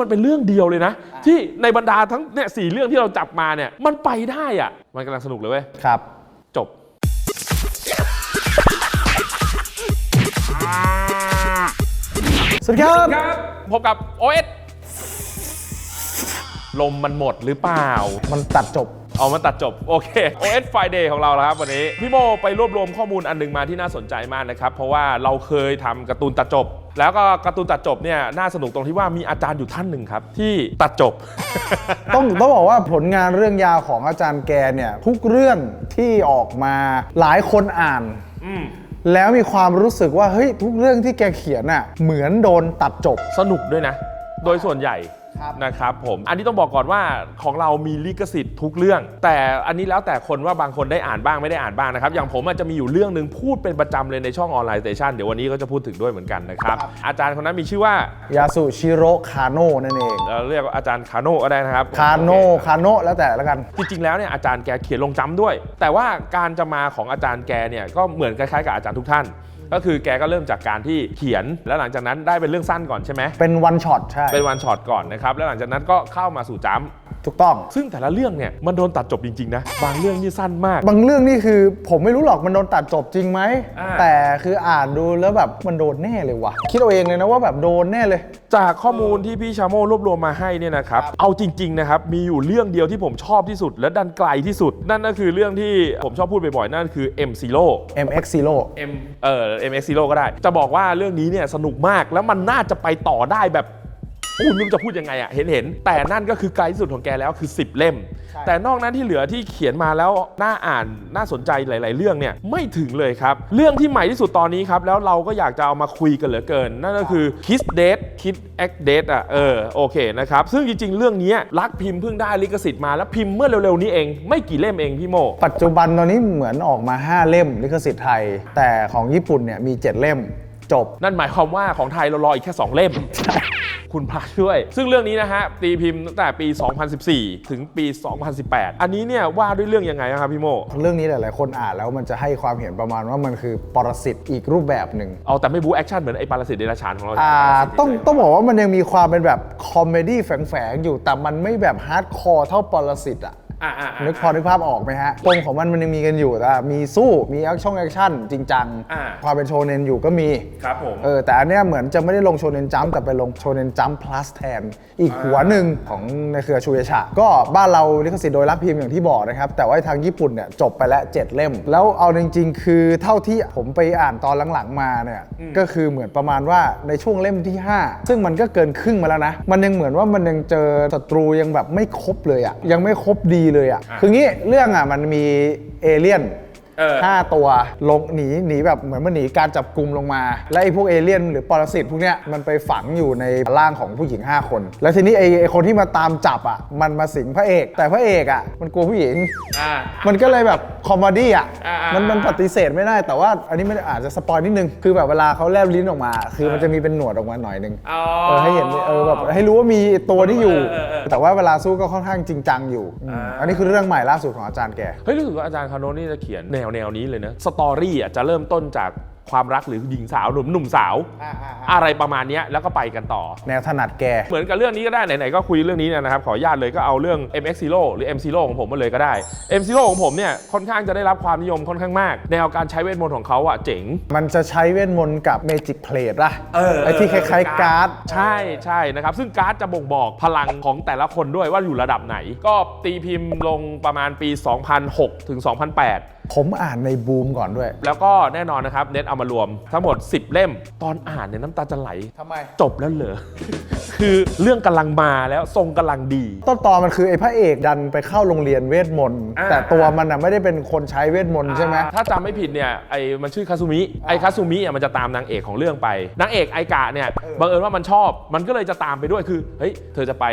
มันเป็นเรื่องเดียวเลยนะ ที่ในบรรดาทั้งเนี่ยสี่เรื่องที่เราจับมาเนี่ย มันไปได้อะมันกำลังสนุกเลยเว้ย ครับ จบ สวัสดีครับ ครับพบกับ OS ลมมันหมดหรือเปล่า มันตัดจบ เอามาตัดจบ โอเค OS Friday ของเราแล้วครับวันนี้ พี่โมไปรวบรวมข้อมูลอันหนึงมาที่น่าสนใจมากนะครับ เพราะว่าเราเคยทำการ์ตูนตัดจบ แล้วก็การ์ตูนตัดจบเนี่ยน่าสนุกตรงที่ว่ามีอาจารย์อยู่ท่านหนึ่งครับ ที่ตัดจบ ต้องต้องบอกว่าผลงานเรื่องยาวของอาจารย์แกเนี่ยทุกเรื่องที่ออกมาหลายคนอ่านอืมแล้วมีความรู้สึกว่าเฮ้ยทุกเรื่องที่แกเขียนอะเหมือนโดนตัดจบสนุกด้วยนะ โดยส่วนใหญ่ ครับนะครับผมอันนี้ต้องบอกก่อนว่าของเรามีลิขสิทธิ์ทุกเรื่อง แต่อันนี้แล้วแต่คนว่าบางคนได้อ่านบ้างไม่ได้อ่านบ้างนะครับอย่างผมอาจจะมีอยู่เรื่องหนึ่งพูดเป็นประจำเลยในช่องออนไลน์สเตชันเดี๋ยววันนี้ก็จะพูดถึงด้วยเหมือนกันนะครับอาจารย์คนนั้นมีชื่อว่ายาสุชิโร่คาโน่นั่นเองเราเรียกว่าอาจารย์คาโน่ก็ได้นะครับคาโน่คาโน่แล้วแต่แล้วกัน จริง ๆ แล้วเนี่ยอาจารย์แกเขียนลงจำด้วย แต่ว่าการจะมาของอาจารย์แกเนี่ยก็เหมือนคล้ายๆกับอาจารย์ทุกท่าน ก็คือแกก็เริ่มจากการที่เขียน แล้วหลังจากนั้นได้เป็นเรื่องสั้นก่อนใช่ไหมเป็นวันช็อตใช่เป็นวันช็อตก่อนนะครับแล้วหลังจากนั้นก็เข้ามาสู่จ้ำ ถูกต้อง ซึ่งแต่ละเรื่องเนี่ยมันโดนตัดจบจริงๆนะบางเรื่องนี่สั้นมาก บางเรื่องนี่คือผมไม่รู้หรอกมันโดนตัดจบจริงไหม อ่า แต่คืออ่านดูแล้วแบบมันโดนแน่เลยว่ะ คิดเอาเองเลยนะว่าแบบโดนแน่เลย จากข้อมูลที่พี่ชาโมรวบรวมมาให้เนี่ยนะครับ เอาจริง ๆ นะครับ มีอยู่เรื่องเดียวที่ผมชอบที่สุด และดันไกลที่สุด นั่นก็คือเรื่องที่ผมชอบพูดบ่อยๆนั่นคือ M Zero MX Zero M เอ่อ MX Zero ก็ได้ จะบอกว่าเรื่องนี้เนี่ยสนุกมากแล้วมันน่าจะไปต่อได้แบบโอ้ยไม่รู้จะพูดยังไงอะเห็นเห็นๆแต่นั่นก็คือไกลที่สุดของแกแล้วคือ 10 เล่ม ใช่ แต่นอกนั้นที่เหลือที่เขียนมาแล้วน่าอ่านน่าสนใจหลาย ๆ เรื่องเนี่ยไม่ถึงเลยครับ เรื่องที่ใหม่ที่สุดตอนนี้ครับ แล้วเราก็อยากจะเอามาคุยกันเหลือเกิน นั่นก็คือ Kiss Date Kiss Act Date อะเออโอเคนะครับ ซึ่งจริง ๆ เรื่องนี้รักพิมพ์เพิ่งได้ลิขสิทธิ์มาแล้วพิมพ์เมื่อเร็ว ๆ นี้เอง ไม่กี่เล่มเองพี่โม ปัจจุบันตอนนี้เหมือนออกมา 5 เล่มลิขสิทธิ์ไทย แต่ของญี่ปุ่นเนี่ยมี 7 เล่มจบ นั่นหมายความว่าของไทยเรารออีกแค่ 2 เล่ม คุณพระช่วย ซึ่งเรื่องนี้นะฮะตีพิมพ์ตั้งแต่ปี 2014 ถึงปี 2018 อันนี้เนี่ยว่าด้วยเรื่องยังไงครับพี่โมเรื่องนี้หลายๆ คนอ่านแล้วมันจะให้ความเห็นประมาณว่ามันคือปรสิตอีกรูปแบบหนึ่งเอาแต่ไม่บูแอคชั่นเหมือนไอ้ปรสิตเดรัจฉานของเราอ่าปรสิตต้องต้องบอกว่ามันยังมีความเป็นแบบคอมเมดี้แฝงๆอยู่แต่มันไม่แบบฮาร์ดคอร์เท่าปรสิตอะอ่าอ่าอ่า นึกพอนึกภาพออกไหมฮะปมของมันมันยังมีกันอยู่แต่มีสู้มีแอคชั่นแอคชั่นจริงจังอ่าความเป็นโชเนนอยู่ก็มีครับผมเออแต่อันเนี้ยเหมือนจะไม่ได้ลงโชเนนจัมป์แต่ไปลงโชเนนจัมป์ plus แทน อีกหัวหนึ่งของในเครือชูเอชะก็บ้านเราลิขสิทธิ์โดยรับพิมพ์อย่างที่บอกนะครับ แต่ว่าทางญี่ปุ่นเนี่ยจบไปแล้ว7เล่ม แล้วเอาจริงๆ คือเท่าที่ผมไปอ่านตอนหลังๆมาเนี่ยก็คือเหมือนประมาณว่าในช่วงเล่มที่ 5 ซึ่งมันก็เกินครึ่งมาแล้วนะ มันยังเหมือนว่ามันยังเจอศัตรูยังแบบไม่ครบเลยอะยังไม่ครบดีเลยอะอะ คืองี้เรื่องอะมันมีเอเลี่ยน เออ ห้าตัวลงหนีหนีแบบเหมือนมันหนีการจับกลุ่มลงมา และไอ้พวกเอเลี่ยนหรือปรสิตพวกเนี้ยมันไปฝังอยู่ในร่างของผู้หญิง 5 คน แล้วทีนี้ไอ้ไอ้คนที่มาตามจับอะมันมาสิงพระเอก แต่พระเอกอะมันกลัวผู้หญิง อ่า มันก็เลยแบบคอมเมดี้อะ อ่าอ่ามันมันปฏิเสธไม่ได้ แต่ว่าอันนี้มันอาจจะสปอยนิดนึง คือแบบเวลาเขาแลบลิ้นออกมา คือมันจะมีเป็นหนวดออกมาหน่อยนึง อ๋อเออให้เห็น เออแบบให้รู้ว่ามีตัวที่อยู่ เออเออเออแต่ว่าเวลาสู้ก็ค่อนข้างจริงจังอยู่อืมอันนี้คือเรื่องใหม่ล่าสุดของอาจารย์แก เฮ้ยรู้สึกว่าอาจารย์คาโนนี่จะเขียนแนวแนวนี้เลยนะสตอรี่อะจะเริ่มต้นจากความรักหรือหญิงสาวหนุ่มหนุ่มสาวอ่าอ่าอ่าอะไรประมาณเนี้ยแล้วก็ไปกันต่อ แนวถนัดแก เหมือนกับเรื่องนี้ก็ได้ ไหน ๆ ก็คุยเรื่องนี้เนี่ยนะครับ ขออนุญาตเลยก็เอาเรื่อง MX Zero หรือ M Zero ของผมมาเลยก็ได้ M Zero ของผมเนี่ยค่อนข้างจะได้รับความนิยมค่อนข้างมาก แนวการใช้เวทมนต์ของเขาอะเจ๋ง มันจะใช้เวทมนต์กับเมจิกเพลทป่ะเออไอที่คล้ายๆการ์ด ใช่ใช่นะครับ ซึ่งการ์ดจะบ่งบอกพลังของแต่ละคนด้วยว่าอยู่ระดับไหน ก็ตีพิมพ์ลงประมาณปี 2006ถึง2008ผมอ่านในบูมก่อนด้วย แล้วก็แน่นอนนะครับ เน็ตเอามารวมทั้งหมด 10 เล่ม ตอนอ่านเนี่ยน้ำตาจะไหล ทำไม จบแล้วเหรอ คือเรื่องกำลังมาแล้วทรงกำลังดี ต้นตอนมันคือไอ้พระเอกดันไปเข้าโรงเรียนเวทมนต์อ่า แต่ตัวมันอะไม่ได้เป็นคนใช้เวทมนต์ใช่ไหม ถ้าจำไม่ผิดเนี่ยไอ้มันชื่อคาซูมิไอ้คาซูมิอะมันจะตามนางเอกของเรื่องไปนางเอกไอกะเนี่ยบังเอิญว่ามันชอบมันก็เลยจะตามไปด้วยคือเฮ้ยเธอจะไป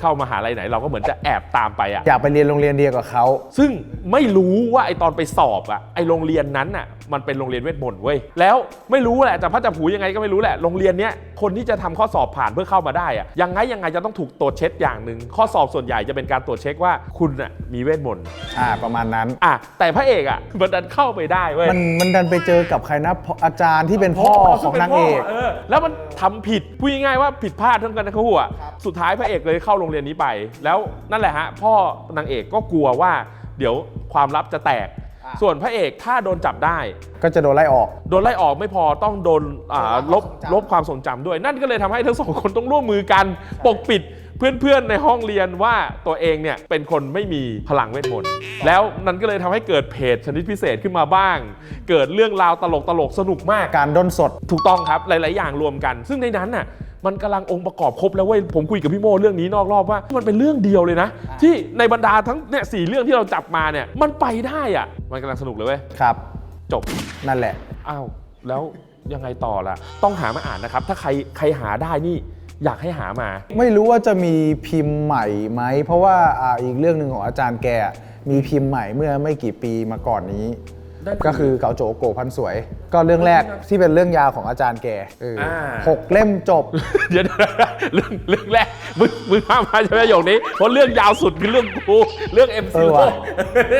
เข้ามหาลัยไหนเราก็เหมือนจะแอบตามไปอะอยากไปเรียนโรงเรียนเดียวกับเขา ซึ่งไม่รู้ว่าไอตอนไปสอบอะไอโรงเรียนนั้นอะมันเป็นโรงเรียนเวทมนต์เว้ยแล้วไม่รู้แหละแต่พระจับผูยังไงก็ไม่รู้แหละโรงเรียนเนี้ยคนที่จะทำข้อสอบผ่านเพื่อเข้ามาได้ได้อะยังไงยังไงจะต้องถูกตรวจเช็คอย่างหนึ่งข้อสอบส่วนใหญ่จะเป็นการตรวจเช็คว่าคุณน่ะมีเวทมนต์อ่าประมาณนั้น อะแต่พระเอกอะมันดันเข้าไปได้เว้ยมันมันดันไปเจอกับใครนะพอาจารย์ที่เป็นพ่อของนางเอกเออแล้วมันทำผิดพูดง่ายๆว่าผิดพลาดทั้งกันทั้งคู่อะสุดท้ายพระเอกเลยเข้าโรงเรียนนี้ไป แล้วนั่นแหละฮะพ่อนางเอกก็กลัวว่าเดี๋ยวความลับจะแตกอะ ส่วนพระเอกถ้าโดนจับได้ ก็จะโดนไล่ออก โดนไล่ออกไม่พอต้องโดนอ่าลบลบความทรงจำลบความทรงจำด้วย นั่นก็เลยทำให้ทั้งสองคนต้องร่วมมือกันปกปิดเพื่อนๆในห้องเรียนว่าตัวเองเนี่ยเป็นคนไม่มีพลังเวทมนต์แล้วนั่นก็เลยทำให้เกิดเพจชนิดพิเศษขึ้นมาบ้าง เกิดเรื่องราวตลกตลกๆสนุกมาก การด้นสด ถูกต้องครับ หลาย ๆ อย่างรวมกัน ซึ่งในนั้นน่ะ มันกำลังองค์ประกอบครบแล้วเว้ยผมคุยกับพี่โมเรื่องนี้นอกรอบว่า มันเป็นเรื่องเดียวเลยนะ ที่ในบรรดาทั้งเนี่ยสี่เรื่องที่เราจับมาเนี่ยมันไปได้อะ มันกำลังสนุกเลยเว้ยครับ จบนั่นแหละอ้าวแล้วยังไงต่อล่ะ ต้องหามาอ่านนะครับ ถ้าใครใครหาได้นี่อยากให้หามา ไม่รู้ว่าจะมีพิมพ์ใหม่ไหม เพราะว่าอ่าอีกเรื่องหนึ่งของอาจารย์แกมีพิมพ์ใหม่เมื่อไม่กี่ปีมาก่อนนี้ นั่นคือก็คือเกาโจโกพันสวย ก็เรื่องแรกที่เป็นเรื่องยาวของอาจารย์แกเอออา หกเล่มจบ เดี๋ยวๆเรื่องเรื่องแรก มึงมึงห้ามมาใช่ไหมประโยคนี้เพราะเรื่องยาวสุดคือเรื่องกูเรื่องเอ็มเอซีอว่ะ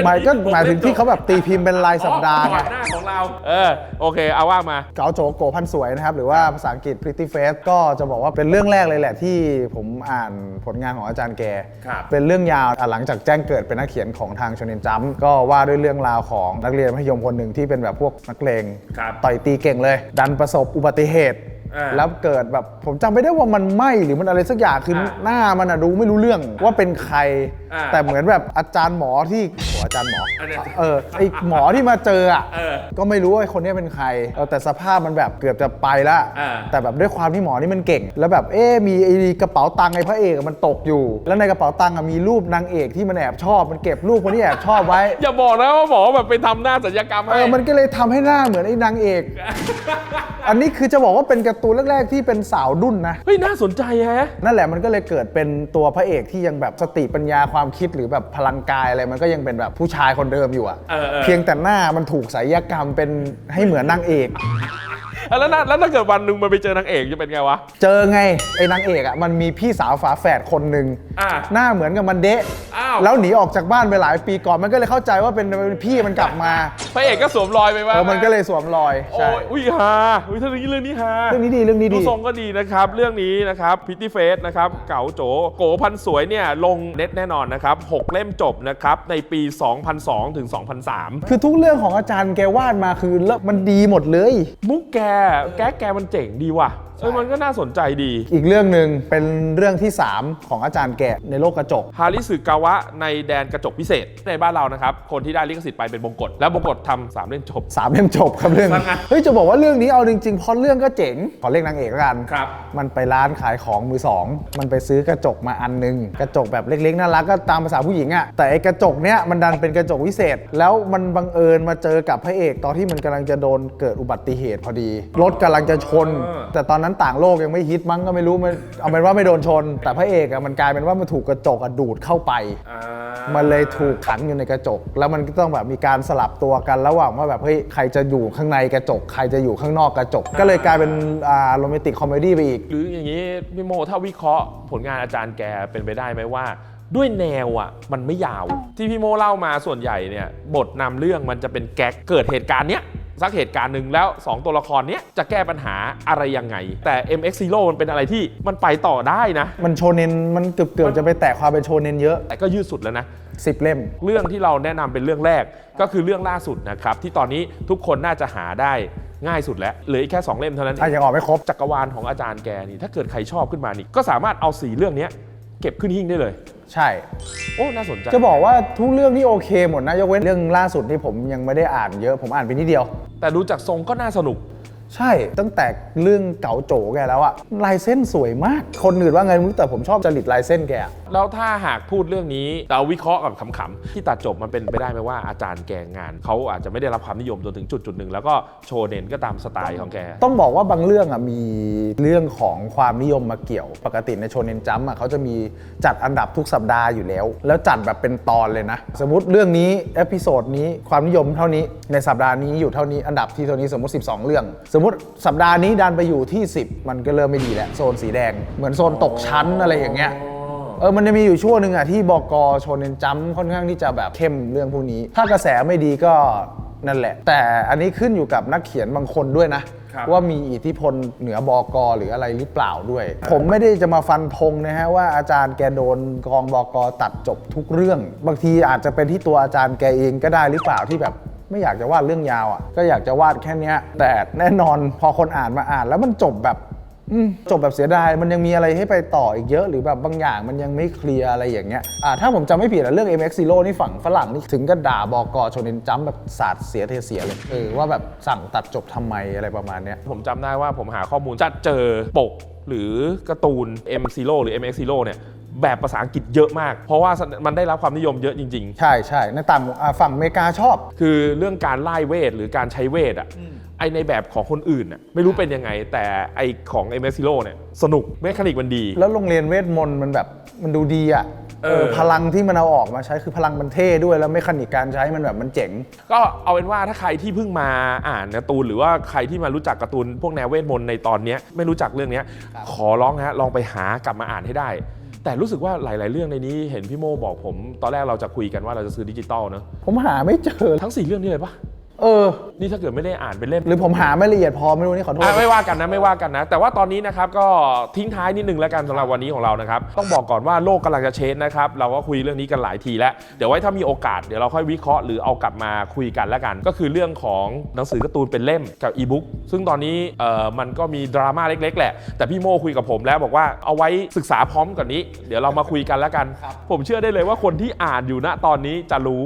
หมายก็หมายถึงที่เขาแบบตีพิมพ์เป็นรายสัปดาห์ก่ไงอนหน้าของเรา เออโอเค เอาว่ามา เกาโจโกพันสวยนะครับ หรือว่าภาษาอังกฤษ Pretty Face ก็จะบอกว่าเป็นเรื่องแรกเลยแหละที่ผมอ่านผลงานของอาจารย์แก ครับเป็นเรื่องยาวอะหลังจากแจ้งเกิดเป็นนักเขียนของทางชนเนนจัมก็ว่าด้วยเรื่องราวของนักเรียนมัธยมคนหนึ่งที่เป็นแบบพวกนักเลงครับ ต่อยตีเก่งเลย ดันประสบอุบัติเหตุอ่า แล้วเกิดแบบผมจำไม่ได้ว่ามันไหมหรือมันอะไรสักอย่างคืออาหน้ามันอะดูไม่รู้เรื่องว่าเป็นใครอ่าแต่เหมือนแบบอาจารย์หมอที่โหอาจารย์หมออันเนี้ยเออไอหมอที่มาเจออะเออก็ไม่รู้ว่าไอ้คนเนี้ยเป็นใครเออแต่สภาพมันแบบเกือบจะไปละอ่าแต่แบบด้วยความที่หมอนี่มันเก่ง แล้วแบบเอ๊ะมีไอ้กระเป๋าตังค์ไอ้พระเอกอะมันตกอยู่ แล้วในกระเป๋าตังค์อะมีรูปนางเอกที่มันแอบชอบมันเก็บรูปคนที่แอบชอบไว้ อย่าบอกนะว่าหมอแบบไปทำหน้าศัลยกรรมเอให้อมันก็เลยทำให้หน้าเหมือนไอ้นางเอก อันนี้คือจะบอกว่าเป็นการ์ตูนแรก ๆ ที่เป็นสาวดุ้นนะ เฮ้ย น่าสนใจแฮะ นั่นแหละมันก็เลยเกิดเป็นตัวพระเอกที่ยังแบบสติปัญญาความคิดหรือแบบพลังกายอะไรมันก็ยังเป็นแบบผู้ชายคนเดิมอยู่อะเออเออ เพียงแต่หน้ามันถูกศิลปกรรมเป็นให้เหมือนนางเอก แล้วน่าแล้วถ้าเกิดวันหนึ่งมันไปเจอนางเอกจะเป็นไงวะ เจอไงไอ้นางเอกอะมันมีพี่สาวฝาแฝดคนหนึ่งอ่าหน้าเหมือนกับมันเดะอ้าว แล้วหนีออกจากบ้านไปหลายปีก่อนมันก็เลยเข้าใจว่าเป็นเป็นพี่มันกลับมาพระเอกก็สวมรอยไปว่าเออมันก็เลยสวมรอยโอ้ใช่ ยอุ้ยฮาอุ้ยถ้าเรื่องนี้เรื่องนี้ฮาเรื่องนี้ดีเรื่องนี้ดูดีทรงก็ดีนะครับ เรื่องนี้นะครับพิตตี้เฟสนะครับเก๋าโจโกพันสวยเนี่ยลงเน็ตแน่นอนนะครับ6เล่มจบนะครับในปี 2002ถึง2003 คือทุกเรื่องของอาจารย์แกวาดมาคือแล้วมันดีหมดเลย มุกแกแกแกมันเจ๋งดีว่ะ เออมันก็น่าสนใจดีอีกเรื่องหนึ่งเป็นเรื่องที่ 3 ของอาจารย์แกะในโลกกระจก ฮาริสึกาวะในแดนกระจกพิเศษในบ้านเรานะครับ คนที่ได้ลิขสิทธิ์ไปเป็นบงกฎแล้วบงกฎทำสามเล่มจบสามเล่มจบครับเรื่องว่าไงเฮ้ยจะบอกว่าเรื่องนี้เอาจริงๆพอเรื่องก็เจ๋งขอเรียกนางเอกแล้วกัน ครับ มันไปร้านขายของมือสอง มันไปซื้อกระจกมาอันหนึง กระจกแบบเล็กๆน่ารักก็ตามภาษาผู้หญิงอะแต่ไอ้กระจกเนี้ยมันดันเป็นกระจกวิเศษ แล้วมันบังเอิญมาเจอกับพระเอก ตอนที่มันกำลังจะโดนเกิดอุบัติเหตุพอดี รถกำลังจะชน แต่ตอนนั้นต่างโลกยังไม่ฮิตมั้งก็ไม่รู้มันเอาเป็นว่าไม่โดนชน แต่พระเอกอะมันกลายเป็นว่ามันถูกกระจกอะดูดเข้าไปมันเลยถูกขังอยู่ในกระจก แล้วมันก็ต้องแบบมีการสลับตัวกันระหว่างว่าแบบเฮ้ยใครจะอยู่ข้างในกระจก ใครจะอยู่ข้างนอกกระจก ก็เลยกลายเป็นอ่าโรแมนติกคอมเมดี้ไปอีก หรืออย่างนี้พี่โมถ้าวิเคราะห์ผลงานอาจารย์แกเป็นไปได้ไหมว่า ด้วยแนวอะมันไม่ยาว ที่พี่โมเล่ามาส่วนใหญ่เนี่ยบทนำเรื่องมันจะเป็นแก๊กเกิดเหตุการณ์เนี้ย สักเหตุการณ์หนึ่งแล้ว 2 ตัวละครเนี้ยจะแก้ปัญหาอะไรยังไง แต่ MX Zero มันเป็นอะไรที่มันไปต่อได้นะ มันโชเนนมันเกือบเกือบจะไปแตะความเป็นโชเนนเยอะ แต่ก็ยืดสุดแล้วนะ10เล่ม เรื่องที่เราแนะนำเป็นเรื่องแรกก็คือเรื่องล่าสุดนะครับที่ตอนนี้ทุกคนน่าจะหาได้ง่ายสุดแล้วเหลืออีกแค่ 2 เล่มเท่านั้นเออะงยังออกไม่ครบจักรวาลของอาจารย์แกนี่ถ้าเกิดใครชอบขึ้นมานี่ก็สามารถเอาสีเรื่องเนี้ยเก็บขึ้นหิ้งได้เลย ใช่ โอ้ น่าสนใจ จะบอกว่าทุกเรื่องนี่โอเคหมดนะ ยกเว้นเรื่องล่าสุดที่ผมยังไม่ได้อ่านเยอะ ผมอ่านไปนิดเดียว แต่ดูจากทรงก็น่าสนุก ใช่ตั้งแต่เรื่องเก๋าโจแกแล้วอะลายเส้นสวยมาก คนอื่นว่าไงไม่รู้แต่ผมชอบจริตลายเส้นแกอะแล้วถ้าหากพูดเรื่องนี้เราวิเคราะห์กับขำๆที่ตัดจบมันเป็นไปได้ไหมว่าอาจารย์แกงาน เขาอาจจะไม่ได้รับความนิยมจนถึงจุดจุดๆหนึ่งแล้วก็โชว์เด่นก็ตามสไตล์ของแก ต้องบอกว่าบางเรื่องอะมีเรื่องของความนิยมมาเกี่ยว ปกติในโชเนนจัมป์อะเขาจะมีจัดอันดับทุกสัปดาห์อยู่แล้ว แล้วจัดแบบเป็นตอนเลยนะ สมมติเรื่องนี้เอพิโซดนี้ความนิยมเท่านี้ในสัปดาห์นี้อยู่เท่านี้อันดับที่เท่านี้สมมติ 12 เรื่องสมมมุติสัปดาห์นี้ดันไปอยู่ที่ 10 มันก็เริ่มไม่ดีแล้วโซนสีแดงเหมือนโซนตกชั้นอะไรอย่างเงี้ยเออมันจะมีอยู่ช่วงหนึ่งอะที่บกโชเนนจัมค่อนข้างที่จะแบบเข้มเรื่องพวกนี้ ถ้ากระแสไม่ดีก็นั่นแหละ แต่อันนี้ขึ้นอยู่กับนักเขียนบางคนด้วยนะ ครับ ว่ามีอิทธิพลเหนือบกหรืออะไรหรือเปล่าด้วย ผมไม่ได้จะมาฟันธงนะฮะว่าอาจารย์แกโดนกองบกตัดจบทุกเรื่อง บางทีอาจจะเป็นที่ตัวอาจารย์แกเองก็ได้หรือเปล่าที่แบบ ไม่อยากจะวาดเรื่องยาวอะก็อยากจะวาดแค่เนี้ย แต่แน่นอนพอคนอ่านมาอ่าน แล้วมันจบแบบอืมจบแบบเสียดายมันยังมีอะไรให้ไปต่ออีกเยอะ หรือแบบบางอย่างมันยังไม่เคลียร์อะไรอย่างเงี้ยอ่าถ้าผมจำไม่ผิดอะเรื่อง MX Zero นี่ฝั่งฝรั่งนี่ถึงก็ด่าบอกอชนเนนจัมแบบสาดเสียเทเสียเลยเออว่าแบบสั่งตัดจบทำไมอะไรประมาณเนี้ย ผมจำได้ว่าผมหาข้อมูลจะเจอปกหรือการ์ตูน M Zero หรือ MX Zero เนี่ย แบบภาษาอังกฤษเยอะมาก เพราะว่ามันได้รับความนิยมเยอะจริง ใช่ใช่ในต่างอ่าฝั่งอเมริกาชอบ ๆ คือเรื่องการไล่เวทหรือการใช้เวทอะไอในแบบของคนอื่นอะไม่รู้เป็นยังไง แต่ไอของ MX Zero เนี่ยสนุกเมคานิกมันดี แล้วโรงเรียนเวทมนต์มันแบบมันดูดีอะเออ เออพลังที่มันเอาออกมาใช้คือพลังมันเท่ด้วยแล้วเมคานิกการใช้มันแบบมันเจ๋ง ก็เอาเป็นว่าถ้าใครที่เพิ่งมาอ่านการ์ตูนหรือว่าใครที่มารู้จักการ์ตูนพวกแนวเวทมนต์ในตอนเนี้ยไม่รู้จักเรื่องเนี้ยขอร้องฮะลองไปหากลับมาอ่านให้ได้ แต่รู้สึกว่าหลาย ๆ เรื่องในนี้เห็นพี่โมบอกผม ตอนแรกเราจะคุยกันว่าเราจะซื้อดิจิตอลเนอะผมหาไม่เจอทั้ง4เรื่องนี้เลยปะ เออ นี่ถ้าเกิดไม่ได้อ่านเป็นเล่ม หรือผมหาไม่ละเอียดพอไม่รู้นี่ขอโทษ อะไม่ว่ากันนะไม่ว่ากันนะ แต่ว่าตอนนี้นะครับก็ทิ้งท้ายนิดนึงแล้วกันสำหรับวันนี้ของเรานะครับ ต้องบอกก่อนว่าโลกกำลังจะเชนนะครับ เราก็คุยเรื่องนี้กันหลายทีแล้ว เดี๋ยวไว้ถ้ามีโอกาสเดี๋ยวเราค่อยวิเคราะห์หรือเอากลับมาคุยกันแล้วกัน ก็คือเรื่องของหนังสือการ์ตูนเป็นเล่มกับอีบุ๊กซึ่งตอนนี้เอ่อมันก็มีดราม่าเล็ก ๆ แหละ แต่พี่โมคุยกับผมแล้วบอกว่าเอาไว้ศึกษาพร้อมกันนี้ เดี๋ยวเรามาคุยกันแล้วกัน ผมเชื่อได้เลยว่าคนที่อ่านอยู่ณตอนนี้จะรู้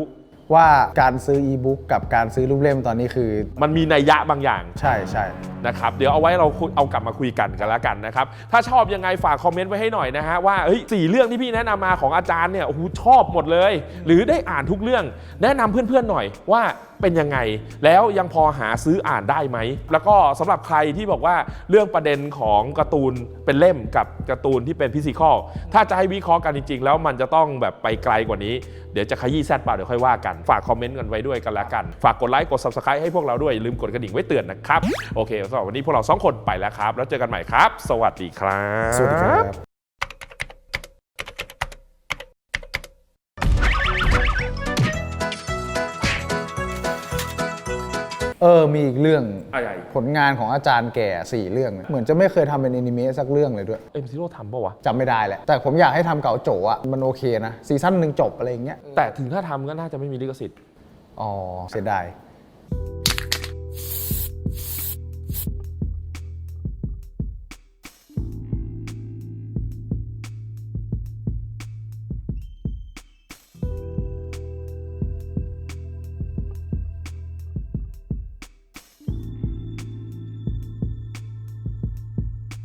ว่าการซื้ออีบุ๊กกับการซื้อรูปเล่มตอนนี้คือ มันมีนัยยะบางอย่างใช่ใช่ นะครับ เดี๋ยวเอาไว้เราคุยเอากลับมาคุยกันกันแล้วกันนะครับ ถ้าชอบยังไงฝากคอมเมนต์ไว้ให้หน่อยนะฮะว่าเฮ้ยสี่เรื่องที่พี่แนะนำมาของอาจารย์เนี่ยโอ้โหชอบหมดเลย หรือได้อ่านทุกเรื่อง แนะนำเพื่อนๆหน่อยว่าเป็นยังไง แล้วยังพอหาซื้ออ่านได้ไหม แล้วก็สำหรับใครที่บอกว่าเรื่องประเด็นของการ์ตูนเป็นเล่มกับการ์ตูนที่เป็นพิซิคอลถ้าจะให้วิเคราะห์กันจริง ๆ แล้วมันจะต้องแบบไปไกลกว่านี้ เดี๋ยวจะขยี้แซดเปล่าเดี๋ยวค่อยว่ากัน ฝากคอมเมนต์กันไว้ด้วยกันละกัน ฝากกดไลค์กด subscribe ให้พวกเราด้วย ลืมกดกระดิ่งไว้เตือนนะครับ โอเคสำหรับวันนี้พวกเราสองคนไปแล้วครับ แล้วเจอกันใหม่ครับ สวัสดีครับ สวัสดีครับ เออมีอีกเรื่องอะไร ผลงานของอาจารย์แก่4เรื่องนะเหมือนจะไม่เคยทำเป็นอนิเมะสักเรื่องเลยด้วยเอ็มซีโร่ทำปะวะ จำไม่ได้แหละแต่ผมอยากให้ทำเก่าโจอะมันโอเคนะซีซั่นหนึ่งจบอะไรอย่างเงี้ยแต่ถึงถ้าทำก็น่าจะไม่มีลิขสิทธิ์ อ๋อเสียดาย